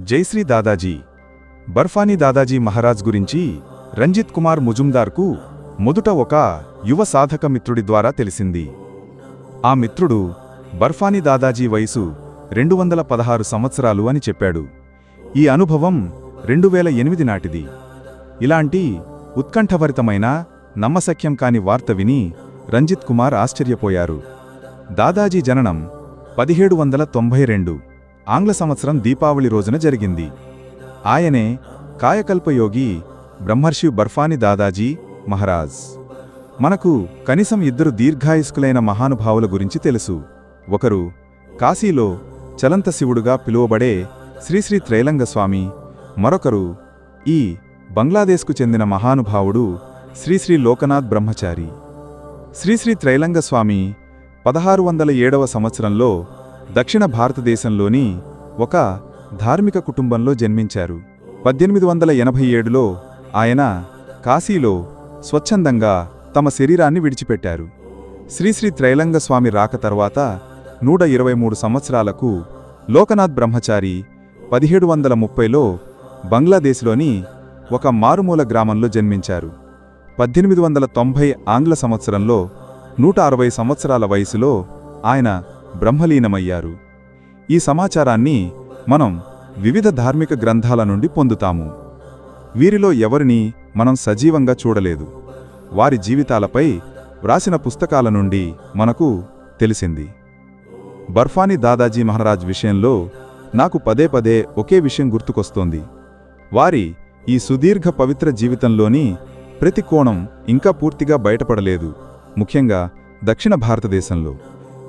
జైశ్రీ దాదాజీ బర్ఫానీ దాదాజీ మహారాజ్ గురించి రంజిత్ కుమార్ ముజుందార్కు మొదట ఒక యువ సాధక మిత్రుడి ద్వారా తెలిసింది. ఆ మిత్రుడు బర్ఫానీ దాదాజీ వయసు రెండు వందల పదహారు సంవత్సరాలు అని చెప్పాడు. ఈ అనుభవం రెండు వేల ఎనిమిది నాటిది. ఇలాంటి ఉత్కంఠభరితమైన నమ్మశక్యం కాని వార్త విని రంజిత్ కుమార్ ఆశ్చర్యపోయారు. దాదాజీ జననం పదిహేడు వందల తొంభై రెండు. ఆంగ్ల సంవత్సరం దీపావళి రోజున జరిగింది. ఆయనే కాయకల్పయోగి బ్రహ్మర్షి బర్ఫాని దాదాజీ మహారాజ్. మనకు కనీసం ఇద్దరు దీర్ఘాయుస్కులైన మహానుభావుల గురించి తెలుసు. ఒకరు కాశీలో చలంత శివుడుగా పిలువబడే శ్రీశ్రీ త్రైలంగస్వామి మరొకరు ఈ బంగ్లాదేశ్కు చెందిన మహానుభావుడు శ్రీశ్రీ లోకనాథ్ బ్రహ్మచారి. శ్రీశ్రీ త్రైలంగస్వామి పదహారు వందల ఏడవ సంవత్సరంలో దక్షిణ భారతదేశంలోని ఒక ధార్మిక కుటుంబంలో జన్మించారు. పద్దెనిమిది వందల ఎనభై ఏడులో ఆయన కాశీలో స్వచ్ఛందంగా తమ శరీరాన్ని విడిచిపెట్టారు. శ్రీశ్రీ త్రైలంగస్వామి రాక తర్వాత నూట ఇరవై మూడు సంవత్సరాలకు లోకనాథ్ బ్రహ్మచారి పదిహేడు వందల ముప్పైలో బంగ్లాదేశ్లోని ఒక మారుమూల గ్రామంలో జన్మించారు. పద్దెనిమిది వందల తొంభై ఆంగ్ల సంవత్సరంలో నూట అరవై సంవత్సరాల వయసులో ఆయన బ్రహ్మలీనమయ్యారు. ఈ సమాచారాన్ని మనం వివిధ ధార్మిక గ్రంథాల నుండి పొందుతాము. వీరిలో ఎవరిని మనం సజీవంగా చూడలేదు. వారి జీవితాలపై వ్రాసిన పుస్తకాల నుండి మనకు తెలిసింది. బర్ఫానీ దాదాజీ మహారాజ్ విషయంలో నాకు పదే పదే ఒకే విషయం గుర్తుకొస్తోంది. వారి ఈ సుదీర్ఘ పవిత్ర జీవితంలోని ప్రతి కోణం ఇంకా పూర్తిగా బయటపడలేదు. ముఖ్యంగా దక్షిణ భారతదేశంలో.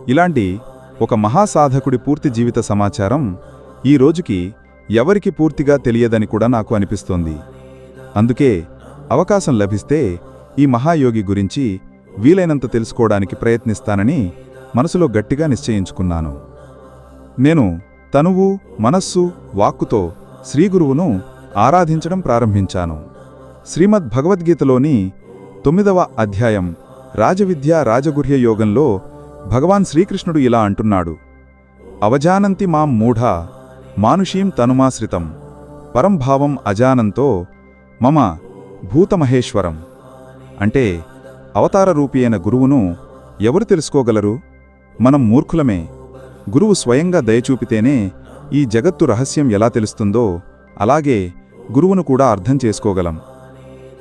ఇలాంటి ఒక మహాసాధకుడి పూర్తి జీవిత సమాచారం ఈ రోజుకి ఎవరికి పూర్తిగా తెలియదని కూడా నాకు అనిపిస్తోంది. అందుకే అవకాశం లభిస్తే ఈ మహాయోగి గురించి వీలైనంత తెలుసుకోవడానికి ప్రయత్నిస్తానని మనసులో గట్టిగా నిశ్చయించుకున్నాను. నేను తనువు మనస్సు వాక్కుతో శ్రీగురువును ఆరాధించడం ప్రారంభించాను. శ్రీమద్ భగవద్గీతలోని తొమ్మిదవ అధ్యాయం రాజవిద్య రాజగుహ్య యోగంలో భగవాన్ శ్రీకృష్ణుడు ఇలా అంటున్నాడు. అవజానంతి మాం మూఢ మానుషీం తనుమాశ్రితం పరంభావం అజానంతో మమ భూతమహేశ్వరం. అంటే అవతార రూపి అయిన గురువును ఎవరు తెలుసుకోగలరు? మనం మూర్ఖులమే. గురువు స్వయంగా దయచూపితేనే ఈ జగత్తు రహస్యం ఎలా తెలుస్తుందో అలాగే గురువును కూడా అర్థం చేసుకోగలం.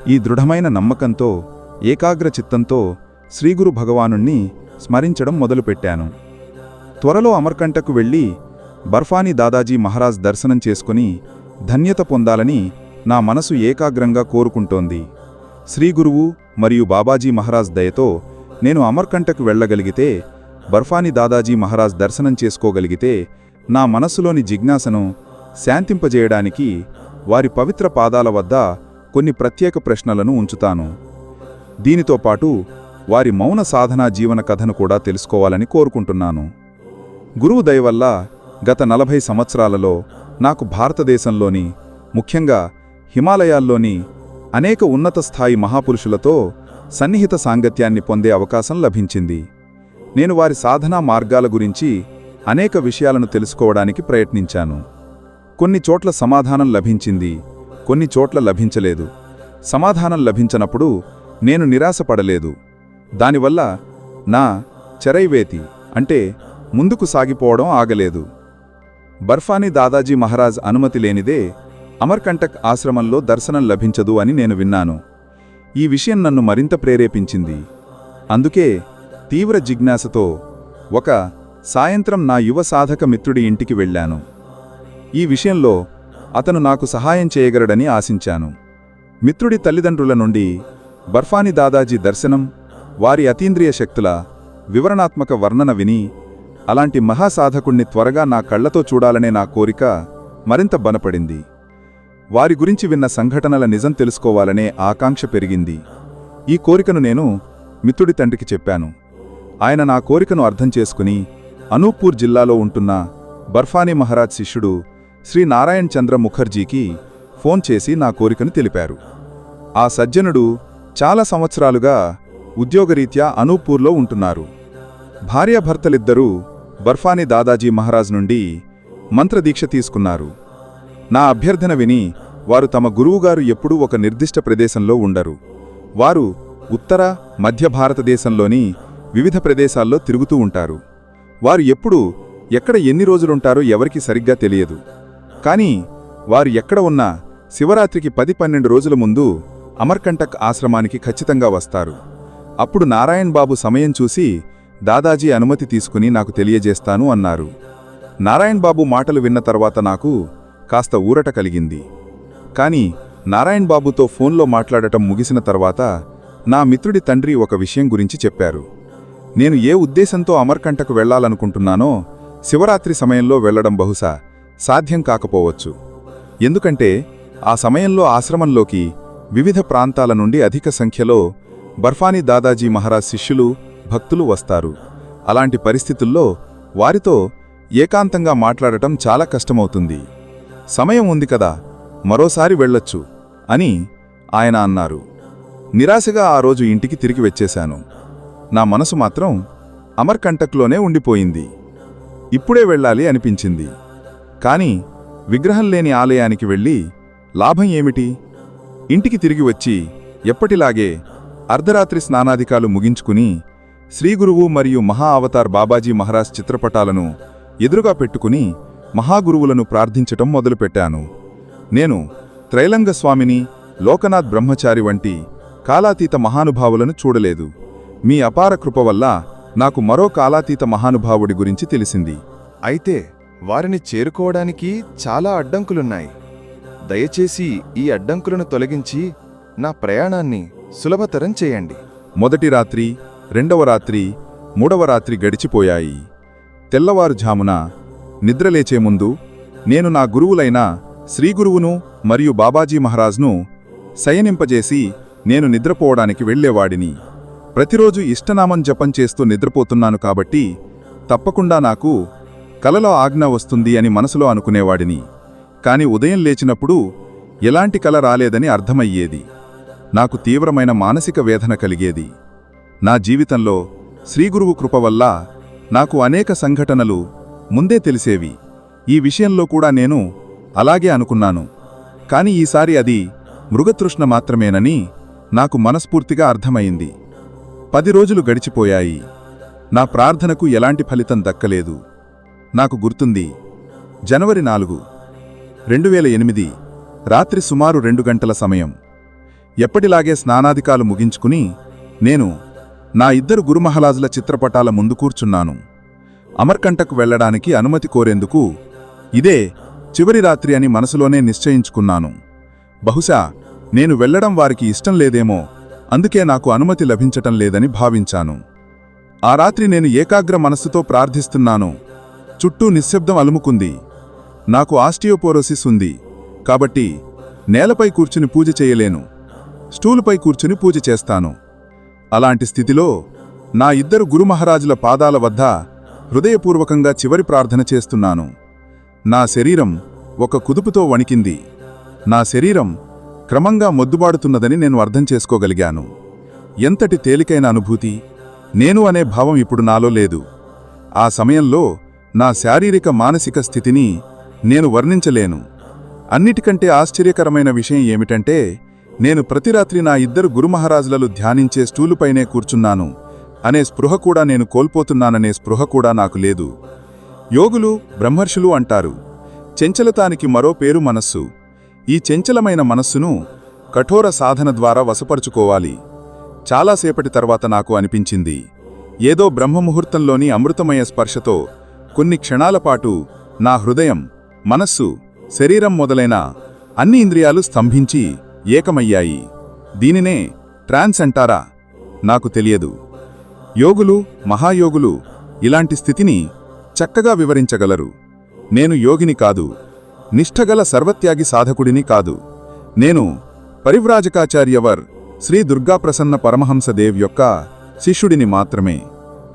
ఈ దృఢమైన నమ్మకంతో ఏకాగ్ర చిత్తంతో శ్రీగురు భగవానుణ్ణి స్మరించడం మొదలుపెట్టాను. త్వరలో అమర్కంటకు వెళ్ళి బర్ఫానీ దాదాజీ మహారాజ్ దర్శనం చేసుకుని ధన్యత పొందాలని నా మనసు ఏకాగ్రంగా కోరుకుంటోంది. శ్రీగురువు మరియు బాబాజీ మహారాజ్ దయతో నేను అమర్కంటకు వెళ్ళగలిగితే బర్ఫానీ దాదాజీ మహారాజ్ దర్శనం చేసుకోగలిగితే నా మనస్సులోని జిజ్ఞాసను శాంతింపజేయడానికి వారి పవిత్ర పాదాల వద్ద కొన్ని ప్రత్యేక ప్రశ్నలను ఉంచుతాను. దీనితో పాటు వారి మౌన సాధనా జీవన కథను కూడా తెలుసుకోవాలని కోరుకుంటున్నాను. గురువు దయవల్ల గత నలభై సంవత్సరాలలో నాకు భారతదేశంలోని ముఖ్యంగా హిమాలయాల్లోని అనేక ఉన్నత స్థాయి మహాపురుషులతో సన్నిహిత సాంగత్యాన్ని పొందే అవకాశం లభించింది. నేను వారి సాధనా మార్గాల గురించి అనేక విషయాలను తెలుసుకోవడానికి ప్రయత్నించాను. కొన్ని చోట్ల సమాధానం లభించింది కొన్ని చోట్ల లభించలేదు. సమాధానం లభించనప్పుడు నేను నిరాశపడలేదు. దానివల్ల నా చెరైవేతి అంటే ముందుకు సాగిపోవడం ఆగలేదు. బర్ఫానీ దాదాజీ మహారాజ్ అనుమతి లేనిదే అమర్కంటక్ ఆశ్రమంలో దర్శనం లభించదు అని నేను విన్నాను. ఈ విషయం నన్ను మరింత ప్రేరేపించింది. అందుకే తీవ్ర జిజ్ఞాసతో ఒక సాయంత్రం నా యువ సాధక మిత్రుడి ఇంటికి వెళ్ళాను. ఈ విషయంలో అతను నాకు సహాయం చేయగలడని ఆశించాను. మిత్రుడి తల్లిదండ్రుల నుండి బర్ఫాని దాదాజీ దర్శనం వారి అతీంద్రియ శక్తుల వివరణాత్మక వర్ణన విని అలాంటి మహాసాధకుణ్ణి త్వరగా నా కళ్ళతో చూడాలనే నా కోరిక మరింత బనపడింది వారి గురించి విన్న సంఘటనల నిజం తెలుసుకోవాలనే ఆకాంక్ష పెరిగింది. ఈ కోరికను నేను మిత్రుడి తండ్రికి చెప్పాను. ఆయన నా కోరికను అర్థం చేసుకుని అనూప్పూర్ జిల్లాలో ఉంటున్న బర్ఫానీ మహారాజ్ శిష్యుడు శ్రీ నారాయణ్ చంద్ర ముఖర్జీకి ఫోన్ చేసి నా కోరికను తెలిపారు. ఆ సజ్జనుడు చాలా సంవత్సరాలుగా ఉద్యోగరీత్యా అనూపూర్లో ఉంటున్నారు. భార్యాభర్తలిద్దరూ బర్ఫానీ దాదాజీ మహారాజ్ నుండి మంత్రదీక్ష తీసుకున్నారు. నా అభ్యర్థన విని వారు తమ గురువుగారు ఎప్పుడూ ఒక నిర్దిష్ట ప్రదేశంలో ఉండరు. వారు ఉత్తర మధ్య భారతదేశంలోని వివిధ ప్రదేశాల్లో తిరుగుతూ ఉంటారు. వారు ఎప్పుడు ఎక్కడ ఎన్ని రోజులుంటారో ఎవరికి సరిగ్గా తెలియదు. కానీ వారు ఎక్కడ ఉన్నా శివరాత్రికి పది పన్నెండు రోజుల ముందు అమర్కంటక్ ఆశ్రమానికి ఖచ్చితంగా వస్తారు. అప్పుడు నారాయణ్ బాబు సమయం చూసి దాదాజీ అనుమతి తీసుకుని నాకు తెలియజేస్తాను అన్నారు. నారాయణ్ బాబు మాటలు విన్న తర్వాత నాకు కాస్త ఊరట కలిగింది. కాని నారాయణ్ బాబుతో ఫోన్లో మాట్లాడటం ముగిసిన తర్వాత నా మిత్రుడి తండ్రి ఒక విషయం గురించి చెప్పారు. నేను ఏ ఉద్దేశంతో అమర్కంటకు వెళ్ళాలనుకుంటున్నానో శివరాత్రి సమయంలో వెళ్ళడం బహుశా సాధ్యం కాకపోవచ్చు. ఎందుకంటే ఆ సమయంలో ఆశ్రమంలోకి వివిధ ప్రాంతాల నుండి అధిక సంఖ్యలో బర్ఫానీ దాదాజీ మహారాజ్ శిష్యులు భక్తులు వస్తారు. అలాంటి పరిస్థితుల్లో వారితో ఏకాంతంగా మాట్లాడటం చాలా కష్టమవుతుంది. సమయం ఉంది కదా మరోసారి వెళ్ళొచ్చు అని ఆయన అన్నారు. నిరాశగా ఆ రోజు ఇంటికి తిరిగి వచ్చేశాను. నా మనసు మాత్రం అమర్కంటక్లోనే ఉండిపోయింది. ఇప్పుడే వెళ్ళాలి అనిపించింది. కాని విగ్రహం లేని ఆలయానికి వెళ్ళి లాభం ఏమిటి? ఇంటికి తిరిగి వచ్చి ఎప్పటిలాగే అర్ధరాత్రి స్నానాధికాలు ముగించుకుని శ్రీగురువు మరియు మహా అవతార్ బాబాజీ మహారాజ్ చిత్రపటాలను ఎదురుగా పెట్టుకుని మహాగురువులను ప్రార్థించటం మొదలుపెట్టాను. నేను త్రైలంగ స్వామిని లోకనాథ్ బ్రహ్మచారి వంటి కాలాతీత మహానుభావులను చూడలేదు. మీ అపార కృప వల్ల నాకు మరో కాలాతీత మహానుభావుడి గురించి తెలిసింది. అయితే వారిని చేరుకోవడానికి చాలా అడ్డంకులున్నాయి. దయచేసి ఈ అడ్డంకులను తొలగించి నా ప్రయాణాన్ని సులభతరం చేయండి. మొదటి రాత్రి రెండవ రాత్రి మూడవ రాత్రి గడిచిపోయాయి. తెల్లవారుఝామున నిద్రలేచే ముందు నేను నా గురువులైన శ్రీగురువును మరియు బాబాజీ మహారాజ్ను శయనింపజేసి నేను నిద్రపోవడానికి వెళ్ళేవాడిని. ప్రతిరోజు ఇష్టనామం జపం చేస్తూ నిద్రపోతున్నాను కాబట్టి తప్పకుండా నాకు కలలో ఆజ్ఞ వస్తుంది అని మనసులో అనుకునేవాడిని. కాని ఉదయం లేచినప్పుడు ఎలాంటి కల రాలేదని అర్థమయ్యేది. నాకు తీవ్రమైన మానసిక వేదన కలిగేది. నా జీవితంలో శ్రీగురువు కృప వల్ల నాకు అనేక సంఘటనలు ముందే తెలిసేవి. ఈ విషయంలో కూడా నేను అలాగే అనుకున్నాను. కాని ఈసారి అది మృగతృష్ణ మాత్రమేనని నాకు మనస్ఫూర్తిగా అర్థమైంది. పది రోజులు గడిచిపోయాయి. నా ప్రార్థనకు ఎలాంటి ఫలితం దక్కలేదు. నాకు గుర్తుంది. జనవరి నాలుగు రెండు వేల ఎనిమిది రాత్రి సుమారు రెండు గంటల సమయం. ఎప్పటిలాగే స్నానాధికాలు ముగించుకుని నేను నా ఇద్దరు గురుమహలాజుల చిత్రపటాల ముందు కూర్చున్నాను. అమర్కంటకు వెళ్ళడానికి అనుమతి కోరేందుకు ఇదే చివరి రాత్రి అని మనసులోనే నిశ్చయించుకున్నాను. బహుశా నేను వెళ్ళడం వారికి ఇష్టం లేదేమో అందుకే నాకు అనుమతి లభించటం లేదని భావించాను. ఆ రాత్రి నేను ఏకాగ్ర మనస్సుతో ప్రార్థిస్తున్నాను. చుట్టూ నిశ్శబ్దం అలుముకుంది. నాకు ఆస్టియోపోరోసిస్ ఉంది. కాబట్టి నేలపై కూర్చుని పూజ చేయలేను. స్టూలుపై కూర్చుని పూజ చేస్తాను. అలాంటి స్థితిలో నా ఇద్దరు గురుమహారాజుల పాదాల వద్ద హృదయపూర్వకంగా చివరి ప్రార్థన చేస్తున్నాను. నా శరీరం ఒక కుదుపుతో వణికింది. నా శరీరం క్రమంగా మొద్దుబాడుతున్నదని నేను అర్థం చేసుకోగలిగాను. ఎంతటి తేలికైన అనుభూతి? నేను అనే భావం ఇప్పుడు నాలో లేదు. ఆ సమయంలో నా శారీరక మానసిక స్థితిని నేను వర్ణించలేను. అన్నిటికంటే ఆశ్చర్యకరమైన విషయం ఏమిటంటే నేను ప్రతిరాత్రి నా ఇద్దరు గురుమహారాజులలో ధ్యానించే స్టూలుపైనే కూర్చున్నాను. అనే స్పృహ కూడా నేను కోల్పోతున్నాననే స్పృహ కూడా నాకు లేదు. యోగులు బ్రహ్మర్షులు అంటారు. చెంచలతానికి మరో పేరు మనస్సు. ఈ చెంచలమైన మనస్సును కఠోర సాధన ద్వారా వశపరుచుకోవాలి. చాలాసేపటి తర్వాత నాకు అనిపించింది. ఏదో బ్రహ్మముహూర్తంలోని అమృతమయ స్పర్శతో కొన్ని క్షణాలపాటు నా హృదయం మనస్సు శరీరం మొదలైన అన్ని ఇంద్రియాలు స్తంభించి ఏకమయ్యాయి. దీనినే ట్రాన్స్ అంటారా? నాకు తెలియదు. యోగులు మహాయోగులు ఇలాంటి స్థితిని చక్కగా వివరించగలరు. నేను యోగిని కాదు. నిష్ఠగల సర్వత్యాగి సాధకుడిని కాదు. నేను పరివ్రాజకాచార్యవర్ శ్రీ దుర్గాప్రసన్న పరమహంసదేవ్ యొక్క శిష్యుడిని మాత్రమే.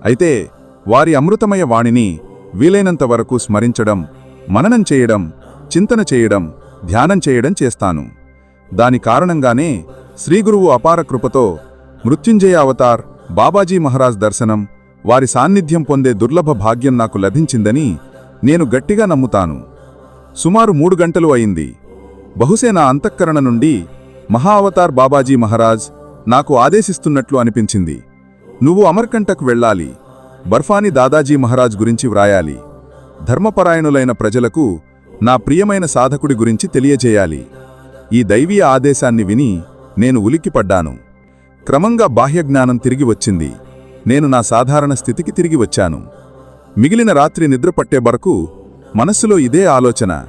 అయితే వారి అమృతమయ వాణిని వీలైనంత వరకు స్మరించడం మననం చేయడం చింతన చేయడం ధ్యానం చేయడం చేస్తాను. దాని కారణంగానే శ్రీగురువు అపార కృపతో మృత్యుంజయ అవతార్ బాబాజీ మహారాజ్ దర్శనం వారి సాన్నిధ్యం పొందే దుర్లభ భాగ్యం నాకు లభించిందని నేను గట్టిగా నమ్ముతాను. సుమారు మూడు గంటలు అయింది. బహుశే నా అంతఃకరణ నుండి మహావతార్ బాబాజీ మహారాజ్ నాకు ఆదేశిస్తున్నట్లు అనిపించింది. నువ్వు అమర్కంటకు వెళ్ళాలి. బర్ఫాని దాదాజీ మహారాజ్ గురించి వ్రాయాలి. ధర్మపరాయణులైన ప్రజలకు నా ప్రియమైన సాధకుడి గురించి తెలియజేయాలి. ఈ దైవీయ ఆదేశాన్ని విని నేను ఉలిక్కిపడ్డాను. క్రమంగా బాహ్యజ్ఞానం తిరిగి వచ్చింది. నేను నా సాధారణ స్థితికి తిరిగి వచ్చాను. మిగిలిన రాత్రి నిద్ర పట్టే వరకు మనస్సులో ఇదే ఆలోచన.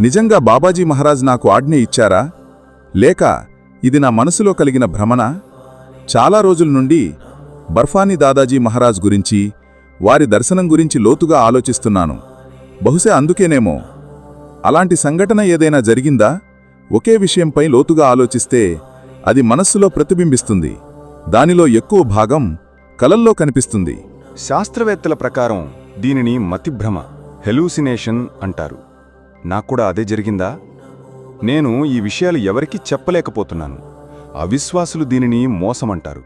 నిజంగా బాబాజీ మహారాజ్ నాకు ఆజ్ఞ ఇచ్చారా? లేక ఇది నా మనసులో కలిగిన భ్రమణ చాలా రోజుల నుండి బర్ఫానీ దాదాజీ మహారాజ్ గురించి వారి దర్శనం గురించి లోతుగా ఆలోచిస్తున్నాను. బహుశా అందుకేనేమో. అలాంటి సంఘటన ఏదైనా జరిగిందా? ఒకే విషయంపై లోతుగా ఆలోచిస్తే అది మనస్సులో ప్రతిబింబిస్తుంది. దానిలో ఎక్కువ భాగం కలల్లో కనిపిస్తుంది. శాస్త్రవేత్తల ప్రకారం దీనిని మతిభ్రమ హెలూసినేషన్ అంటారు. నాక్కూడా అదే జరిగిందా? నేను ఈ విషయాలు ఎవరికీ చెప్పలేకపోతున్నాను. అవిశ్వాసులు దీనిని మోసమంటారు.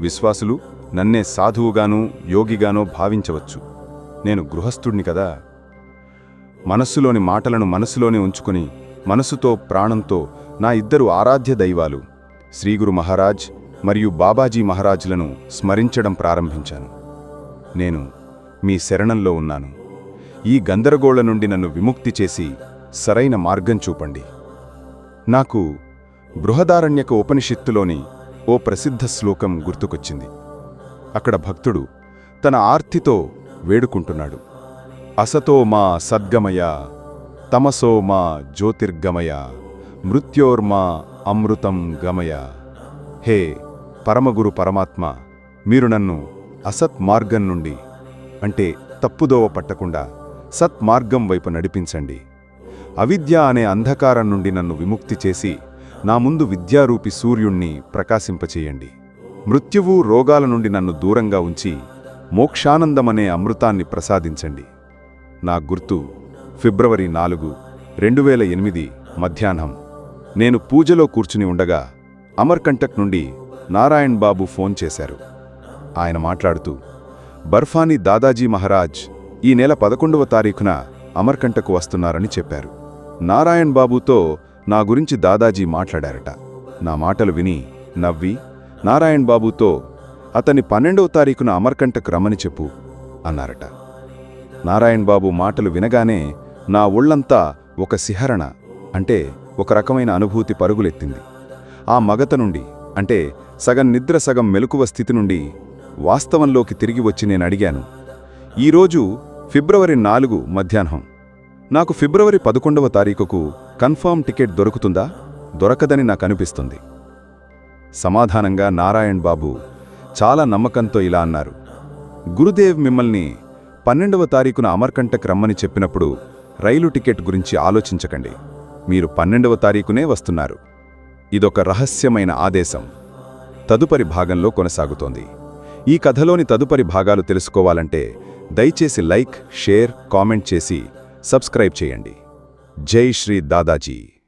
విశ్వాసులు నన్నే సాధువుగానూ యోగిగానో భావించవచ్చు. నేను గృహస్థుడిని కదా? మనస్సులోని మాటలను మనసులోనే ఉంచుకుని మనసుతో ప్రాణంతో నా ఇద్దరు ఆరాధ్య దైవాలు శ్రీగురు మహారాజ్ మరియు బాబాజీ మహారాజులను స్మరించడం ప్రారంభించాను. నేను మీ శరణంలో ఉన్నాను. ఈ గందరగోళ నుండి నన్ను విముక్తి చేసి సరైన మార్గం చూపండి. నాకు బృహదారణ్యక ఉపనిషత్తులోని ఓ ప్రసిద్ధ శ్లోకం గుర్తుకొచ్చింది. అక్కడ భక్తుడు తన ఆర్తితో వేడుకుంటున్నాడు. అసతో మా సద్గమయ తమసో మా జ్యోతిర్గమయ మృత్యోర్మా అమృతం గమయ. హే పరమగురు పరమాత్మ మీరు నన్ను అసత్ మార్గం నుండి అంటే తప్పుదోవ పట్టకుండా సత్మార్గం వైపు నడిపించండి. అవిద్య అనే అంధకారం నుండి నన్ను విముక్తి చేసి నా ముందు విద్యారూపి సూర్యుణ్ణి ప్రకాశింపచేయండి. మృత్యువు రోగాల నుండి నన్ను దూరంగా ఉంచి మోక్షానందమనే అమృతాన్ని ప్రసాదించండి. నా గుర్తు ఫిబ్రవరి నాలుగు రెండు వేల ఎనిమిది మధ్యాహ్నం. నేను పూజలో కూర్చుని ఉండగా అమర్కంటక్ నుండి నారాయణ్ బాబు ఫోన్ చేశారు. ఆయన మాట్లాడుతూ బర్ఫానీ దాదాజీ మహారాజ్ ఈ నెల పదకొండవ తారీఖున అమర్కంటకు వస్తున్నారని చెప్పారు. నారాయణ్ బాబుతో నా గురించి దాదాజీ మాట్లాడారట. నా మాటలు విని నవ్వి నారాయణ్ బాబుతో అతని పన్నెండవ తారీఖున అమర్కంటకు రమ్మని చెప్పు అన్నారట. నారాయణ్ బాబు మాటలు వినగానే నా ఒళ్ళంతా ఒక సిహరణ అంటే ఒక రకమైన అనుభూతి పరుగులెత్తింది. ఆ మగత నుండి అంటే సగం నిద్ర సగం మెలకువ స్థితి నుండి వాస్తవంలోకి తిరిగి వచ్చి నేను అడిగాను ఈరోజు ఫిబ్రవరి నాలుగు మధ్యాహ్నం నాకు ఫిబ్రవరి పదకొండవ తారీఖుకు కన్ఫర్మ్ టికెట్ దొరుకుతుందా? దొరకదని నాకు అనిపిస్తుంది. సమాధానంగా నారాయణ్ బాబు చాలా నమ్మకంతో ఇలా అన్నారు గురుదేవ్ మిమ్మల్ని పన్నెండవ తారీఖున అమర్కంటక్ రమ్మని చెప్పినప్పుడు రైలు టికెట్ గురించి ఆలోచించకండి. మీరు పన్నెండవ తారీఖునే వస్తున్నారు. ఇదొక రహస్యమైన ఆదేశం. తదుపరి భాగంలో కొనసాగుతోంది. ఈ కథలోని తదుపరి భాగాలు తెలుసుకోవాలంటే దయచేసి లైక్ షేర్ కామెంట్ చేసి సబ్స్క్రైబ్ చేయండి. జై శ్రీ దాదాజీ.